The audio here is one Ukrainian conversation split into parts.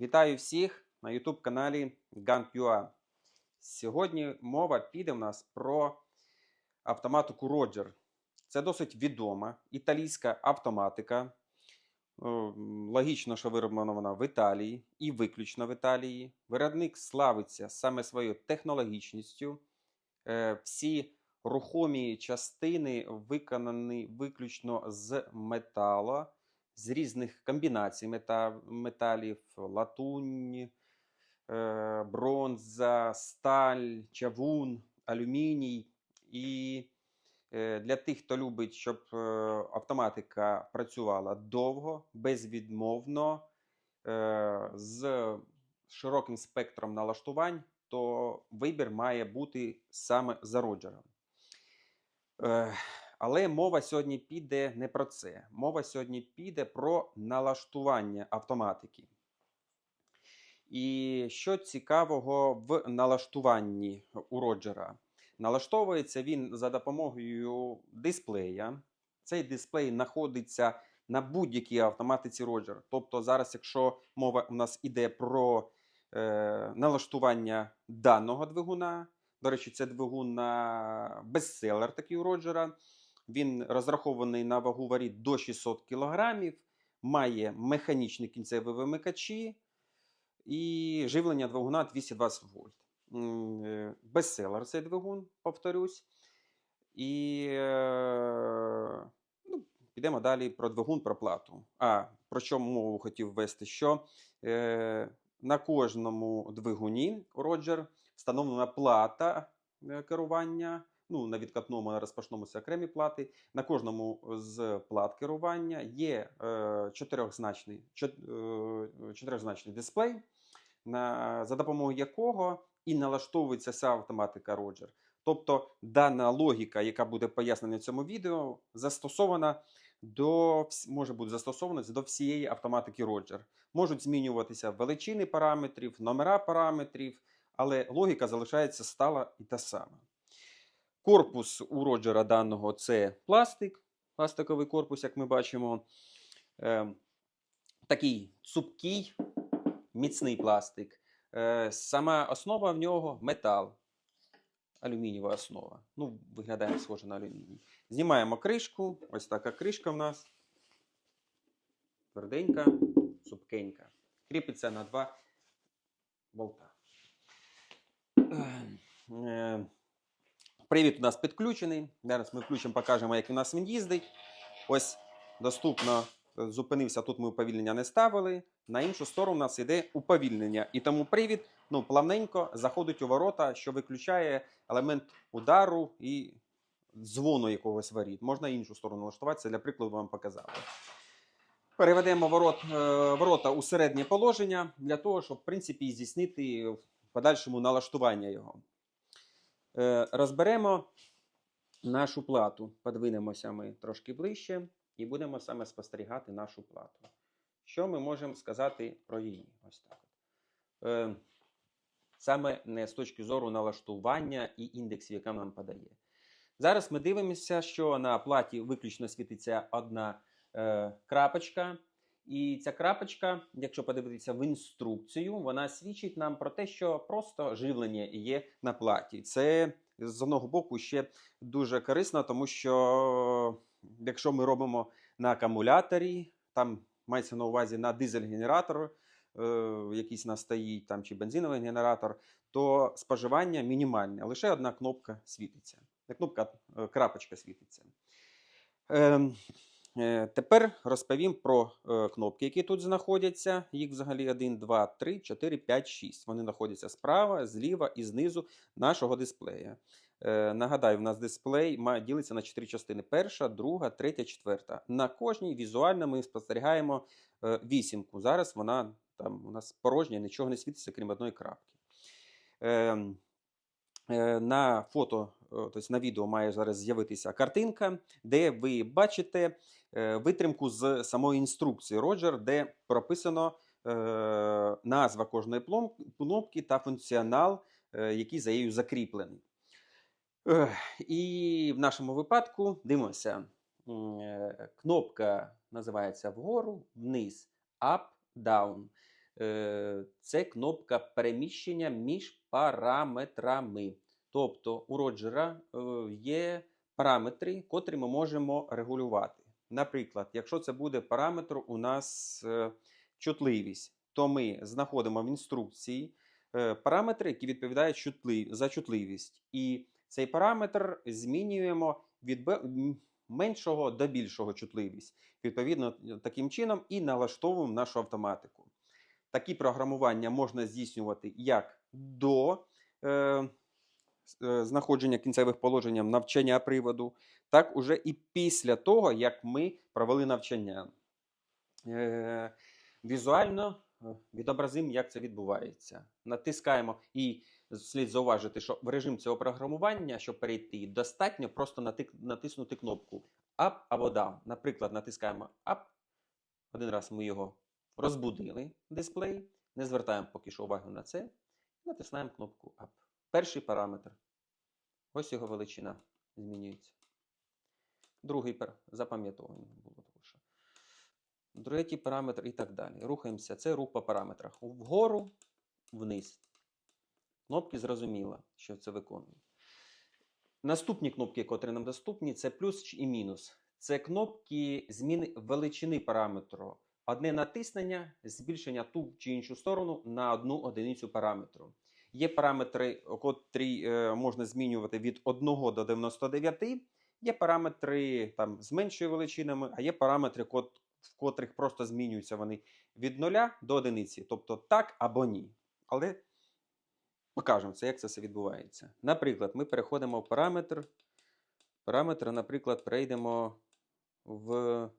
Вітаю всіх на YouTube каналі GAN.ua. Сьогодні мова піде в нас про автоматику Roger. Це досить відома італійська автоматика. Логічно, що вироблена вона в Італії і виключно в Італії. Виробник славиться саме своєю технологічністю. Е, Всі рухомі частини виконані виключно з металу з різних комбінацій металів: латунь, е, бронза, сталь, чавун, алюміній. І е, для тих, хто любить, щоб е, автоматика працювала довго, безвідмовно, з широким спектром налаштувань, то вибір має бути саме за Роджером. Але мова сьогодні піде не про це. Мова сьогодні піде про налаштування автоматики. І що цікавого в налаштуванні у Роджера? Налаштовується він за допомогою дисплея. Цей дисплей знаходиться на будь-якій автоматиці Roger. Тобто, зараз, якщо мова у нас іде про е, налаштування даного двигуна, до речі, це двигун на бестселер такий у Роджера. Він розрахований на вагу воріт до 600 кг, має механічні кінцеві вимикачі і живлення двигуна 220 вольт. Е, Бестселер цей двигун, повторюсь. І е, ну, підемо далі про двигун, про плату. А про що мову хотів ввести? Що е, на кожному двигуні Роджер встановлена плата керування. Ну, на відкатному, на розпашному це окремі плати. На кожному з плат керування є е, чотирьохзначний, чот, е, чотирьохзначний дисплей, на, за допомогою якого і налаштовується вся автоматика Roger. Тобто дана логіка, яка буде пояснена в цьому відео, застосована до, може бути застосована до всієї автоматики Roger. Можуть змінюватися величини параметрів, номера параметрів, але логіка залишається стала і та сама. Корпус у Роджера даного це пластик, пластиковий корпус, як ми бачимо. Е, такий цупкий, міцний пластик. Е, сама основа в нього метал. Алюмінієва основа. Ну, виглядає схоже на алюміній. Знімаємо кришку. Ось така кришка в нас. Тверденька, цупкенька. Кріпиться на два болта. Е, Привід у нас підключений. Зараз ми включимо, покажемо, як у нас він їздить. Ось доступно е, зупинився. Тут ми уповільнення не ставили. На іншу сторону у нас йде уповільнення. І тому привід ну, плавненько заходить у ворота, що виключає елемент удару і дзвону якогось воріт. Можна іншу сторону налаштуватися, для прикладу вам показали. Переведемо ворот, е, ворота у середнє положення для того, щоб в принципі здійснити в подальшому налаштування його. Е, Розберемо нашу плату. Подвинемося ми трошки ближче і будемо саме спостерігати нашу плату. Що ми можемо сказати про її? Ось так. Е, Саме з точки зору налаштування і індексів, яка нам подає. Зараз ми дивимося, що на платі виключно світиться одна е, крапочка. І ця крапочка, якщо подивитися в інструкцію, вона свідчить нам про те, що просто живлення є на платі. Це з одного боку ще дуже корисно, тому що якщо ми робимо на акумуляторі, там мається на увазі на дизель-генератор, е, якийсь у нас стоїть там чи бензиновий генератор, то споживання мінімальне. Лише одна кнопка світиться. Кнопка, е, крапочка світиться. Е, Тепер розповім про е, кнопки, які тут знаходяться. Їх взагалі 1, 2, 3, 4, 5, 6. Вони знаходяться справа, зліва і знизу нашого дисплея. Е, Нагадаю, в нас дисплей ділиться на 4 частини: перша, друга, третя, четверта. На кожній візуально ми спостерігаємо е, вісімку. Зараз вона там у нас порожня, нічого не світиться, крім одної крапки. Ем, е, На фото, е, тобто на відео має зараз з'явитися картинка, де ви бачите е, витримку з самої інструкції Roger, де прописано е, назва кожної кнопки та функціонал, е, який за нею закріплений. І в нашому випадку дивимося. е, Кнопка називається вгору, вниз, up, down. Е, Це кнопка переміщення між параметрами. Тобто у Роджера е, є параметри, котрі ми можемо регулювати. Наприклад, якщо це буде параметр у нас е, чутливість, то ми знаходимо в інструкції е, параметри, які відповідають за чутливість. І цей параметр змінюємо від меншого до більшого чутливість. Відповідно, таким чином і налаштовуємо нашу автоматику. Такі програмування можна здійснювати як до знаходження кінцевих положень навчання приводу, так уже і після того, як ми провели навчання. Е, візуально е, відобразимо, як це відбувається. Натискаємо і слід зауважити, що в режим цього програмування, щоб перейти, достатньо просто натиснути кнопку Up або Down. Наприклад, натискаємо Up. Один раз ми його розбудили дисплей, не звертаємо поки що уваги на це. Натискаємо кнопку Up. Перший параметр. Ось його величина змінюється. Другий пар... запам'ятований було що. Третій параметр і так далі. Рухаємося. Це рух по параметрах. Вгору, вниз. Кнопки зрозуміло, що це виконує. Наступні кнопки, котрі нам доступні, це плюс і мінус. Це кнопки зміни величини параметру. Одне натиснення, збільшення ту чи іншу сторону на одну одиницю параметру. Є параметри, котрі е, можна змінювати від 1 до 99. Є параметри там, з меншою величинами, а є параметри, кот- в котрих просто змінюються вони від 0 до 1. Тобто так або ні. Але покажемо це, як це все відбувається. Наприклад, ми переходимо в параметр. Параметр, наприклад, перейдемо в.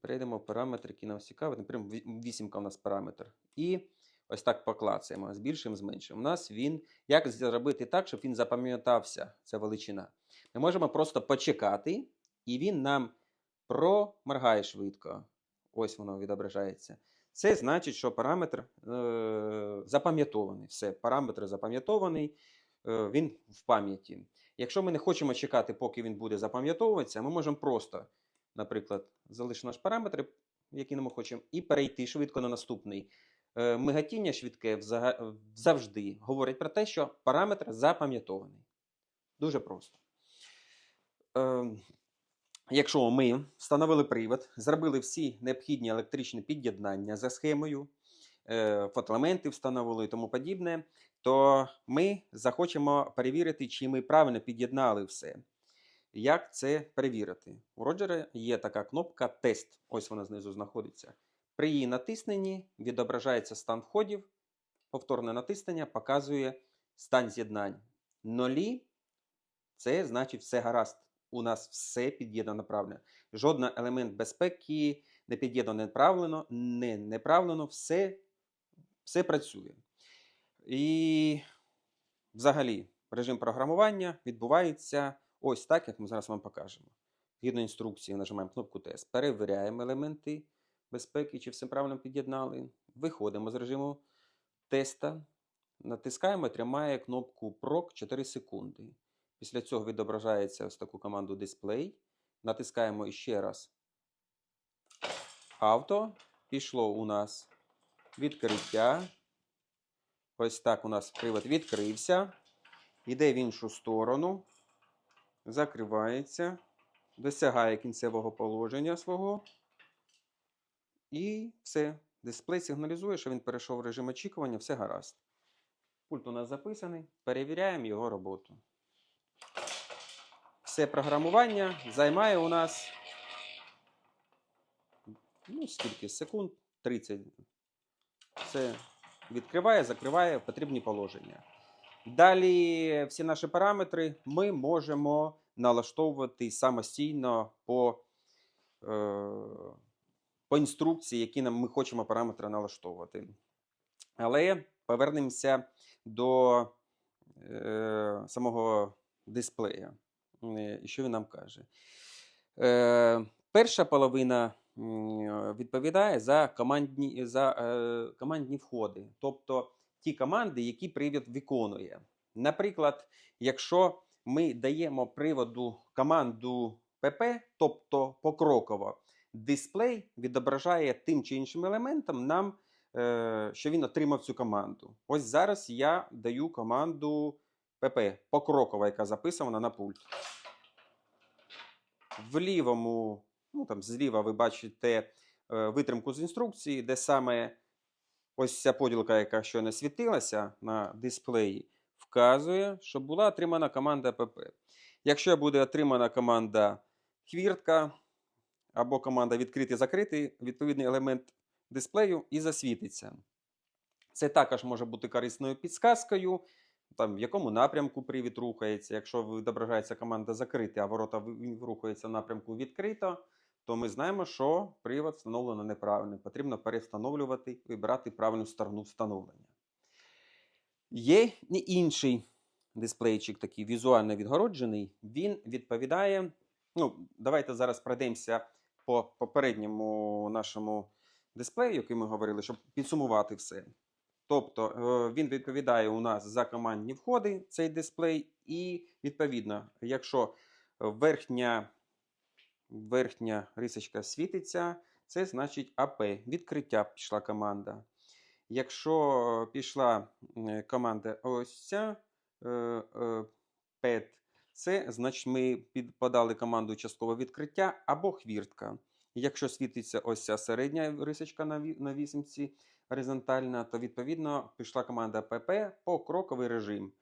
Перейдемо в параметр, який нам цікавий. Наприклад, ві- вісімка у нас параметр. І ось так поклацаємо, збільшимо, зменшимо. У нас він. Як зробити так, щоб він запам'ятався, ця величина? Ми можемо просто почекати, і він нам проморгає швидко. Ось воно відображається. Це значить, що параметр е, запам'ятований. Все, параметр запам'ятований, е, він в пам'яті. Якщо ми не хочемо чекати, поки він буде запам'ятовуватися, ми можемо просто, наприклад, залишити наш параметр, який ми хочемо, і перейти швидко на наступний. Е, мигатіння швидке завжди говорить про те, що параметр запам'ятований. Дуже просто. Е, Якщо ми встановили привод, зробили всі необхідні електричні під'єднання за схемою, е, фотоелементи встановили і тому подібне, то ми захочемо перевірити, чи ми правильно під'єднали все. Як це перевірити? У Роджера є така кнопка Тест. Ось вона знизу знаходиться. При її натисненні відображається стан входів. Повторне натиснення показує стан з'єднань. Нолі це значить все гаразд. У нас все під'єднано правильно. Жоден елемент безпеки не під'єднано неправильно, не неправильно, все, все працює. І взагалі режим програмування відбувається ось так, як ми зараз вам покажемо. Згідно інструкції, нажимаємо кнопку Тест, перевіряємо елементи безпеки, чи все правильно під'єднали. Виходимо з режиму теста, натискаємо, і тримає кнопку PROC 4 секунди. Після цього відображається ось таку команду Display. Натискаємо ще раз. Авто. Пішло у нас відкриття. Ось так у нас привод відкрився. Йде в іншу сторону. Закривається. Досягає кінцевого положення свого. І все. Дисплей сигналізує, що він перейшов в режим очікування, все гаразд. Пульт у нас записаний. Перевіряємо його роботу. Все програмування займає у нас ну, скільки секунд? 30. Все відкриває, закриває потрібні положення. Далі всі наші параметри ми можемо налаштовувати самостійно по, е, по інструкції, які нам ми хочемо параметри налаштовувати. Але повернемося до е, самого дисплея. Е, І що він нам каже? Е, перша половина відповідає за командні, за, е, командні входи, тобто ті команди, які привід виконує. Наприклад, якщо ми даємо приводу команду ПП, тобто покроково, дисплей відображає тим чи іншим елементом нам, е, що він отримав цю команду. Ось зараз я даю команду pp покрокова, яка записана на пульт. В лівому, ну там зліва ви бачите е, витримку з інструкції, де саме ось ця поділка, яка щойно світилася на дисплеї, вказує, що була отримана команда pp. Якщо буде отримана команда хвіртка або команда відкритий-закритий, відповідний елемент дисплею і засвітиться. Це також може бути корисною підсказкою, там, в якому напрямку привід рухається. Якщо відображається команда закрита, а ворота рухаються в напрямку відкрито, то ми знаємо, що привод встановлено неправильно. Потрібно перестановлювати, вибирати правильну сторону встановлення. Є і інший дисплейчик, такий візуально відгороджений. Він відповідає. Ну, давайте зараз пройдемося по попередньому нашому дисплею, який ми говорили, щоб підсумувати все. Тобто е, він відповідає у нас за командні входи, цей дисплей, і відповідно, якщо верхня, верхня рисочка світиться, це значить АП. Відкриття пішла команда. Якщо пішла команда ось ця е, е, це значить ми під- подали команду часткове відкриття або хвіртка. Якщо світиться ось ця середня рисочка на вісімці горизонтальна, то відповідно пішла команда PP по кроковий режим.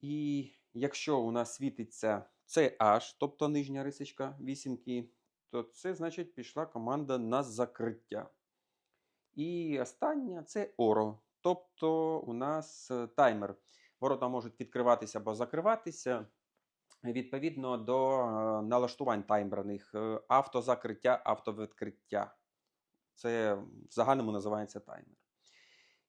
І якщо у нас світиться CH, тобто нижня рисочка вісімки, то це значить пішла команда на закриття. І остання це ORO, тобто у нас е, таймер. Ворота можуть відкриватися або закриватися відповідно до е, налаштувань таймерних е, автозакриття, автовідкриття. Це в загальному називається таймер.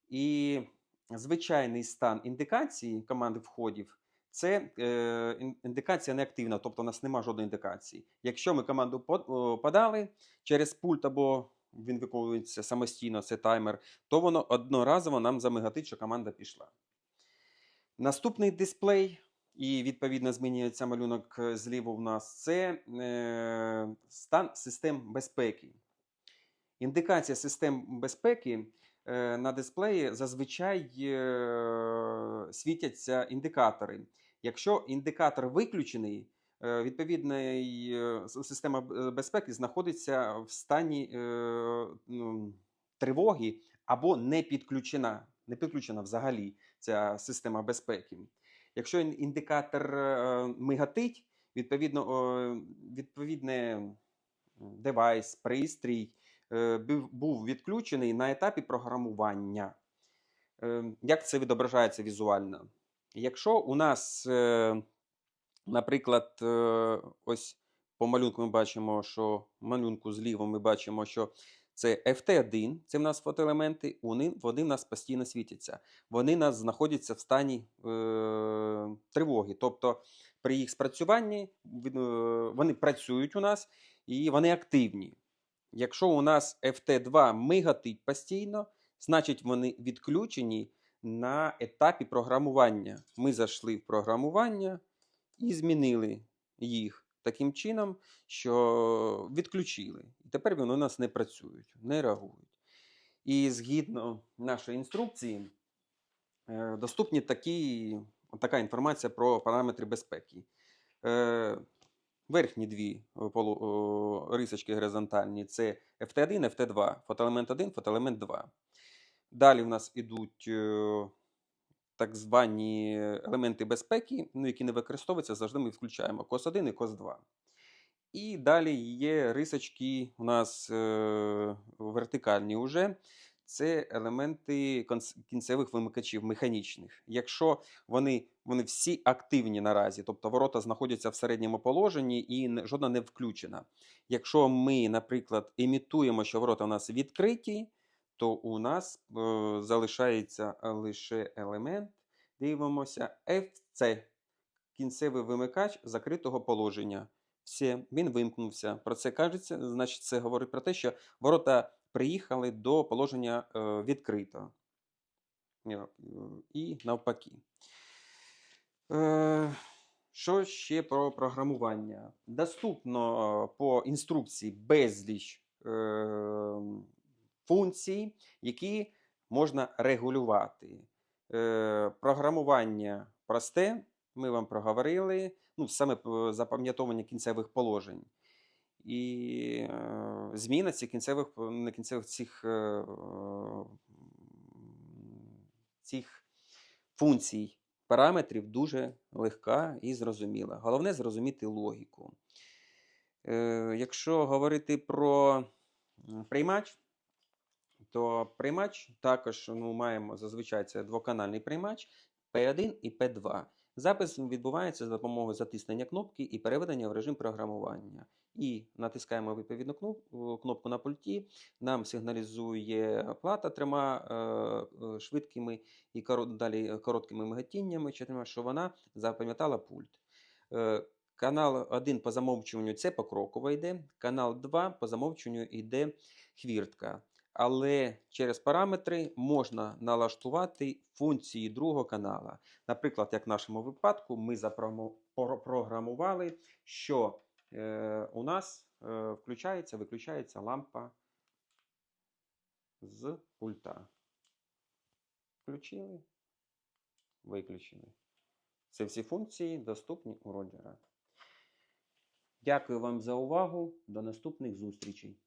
І звичайний стан індикації команди входів це е, індикація неактивна, тобто у нас немає жодної індикації. Якщо ми команду под- подали через пульт або він виконується самостійно, це таймер, то воно одноразово нам замигатить, що команда пішла. Наступний дисплей, і відповідно змінюється малюнок е, зліва в нас, це е, стан систем безпеки. Індикація систем безпеки е, на дисплеї зазвичай е, світяться індикатори. Якщо індикатор виключений, е, відповідний е, система безпеки знаходиться в стані е, ну, тривоги або не підключена, не підключена взагалі ця система безпеки. Якщо індикатор е, мигатить, відповідно, відповідне девайс, пристрій е, був відключений на етапі програмування. Е, Як це відображається візуально? Якщо у нас, наприклад, ось по малюнку ми бачимо, що малюнку зліва ми бачимо, що це FT1, це в нас фотоелементи, вони, вони в нас постійно світяться. Вони в нас знаходяться в стані е, тривоги. Тобто при їх спрацюванні е, вони працюють у нас і вони активні. Якщо у нас FT2 мигатить постійно, значить вони відключені на етапі програмування. Ми зайшли в програмування і змінили їх таким чином, що відключили. І тепер вони у нас не працюють, не реагують. І згідно нашої інструкції, е, доступні такі, така інформація про параметри безпеки. Е, Верхні дві е, рисочки горизонтальні це FT1, FT2, фотоелемент 1, фотоелемент 2. Далі в нас ідуть так звані елементи безпеки, ну, які не використовуються, завжди ми включаємо COS 1 і COS 2. І далі є рисочки у нас е, вертикальні уже. Це елементи кінцевих вимикачів механічних. Якщо вони, вони всі активні наразі, тобто ворота знаходяться в середньому положенні і жодна не включена. Якщо ми, наприклад, імітуємо, що ворота у нас відкриті, то у нас е, залишається лише елемент. Дивимося, FC кінцевий вимикач закритого положення. Все, він вимкнувся. Про це кажеться, значить, це говорить про те, що ворота приїхали до положення е, відкрито. Е, І навпаки. Е, Що ще про програмування? Доступно е, по інструкції безліч е, функцій, які можна регулювати. Е, програмування просте, ми вам проговорили, ну, саме запам'ятовування кінцевих положень. І е, зміна цих кінцевих, не кінцевих цих, е, цих функцій, параметрів дуже легка і зрозуміла. Головне зрозуміти логіку. Е, якщо говорити про приймач, то приймач також ну, маємо зазвичай це двоканальний приймач P1 і P2. Запис відбувається за допомогою затиснення кнопки і переведення в режим програмування. І натискаємо відповідну кнопку на пульті. Нам сигналізує плата трьома е, е, швидкими і коро- далі короткими миготіннями, що вона запам'ятала пульт. Е, Канал 1 по замовчуванню це покроково йде, канал 2 по замовчуванню йде хвіртка. Але через параметри можна налаштувати функції другого канала. Наприклад, як в нашому випадку, ми запрограмували, що е, у нас е, включається, виключається лампа з пульта. Включили, виключили. Це всі функції доступні у роджера. Дякую вам за увагу. До наступних зустрічей.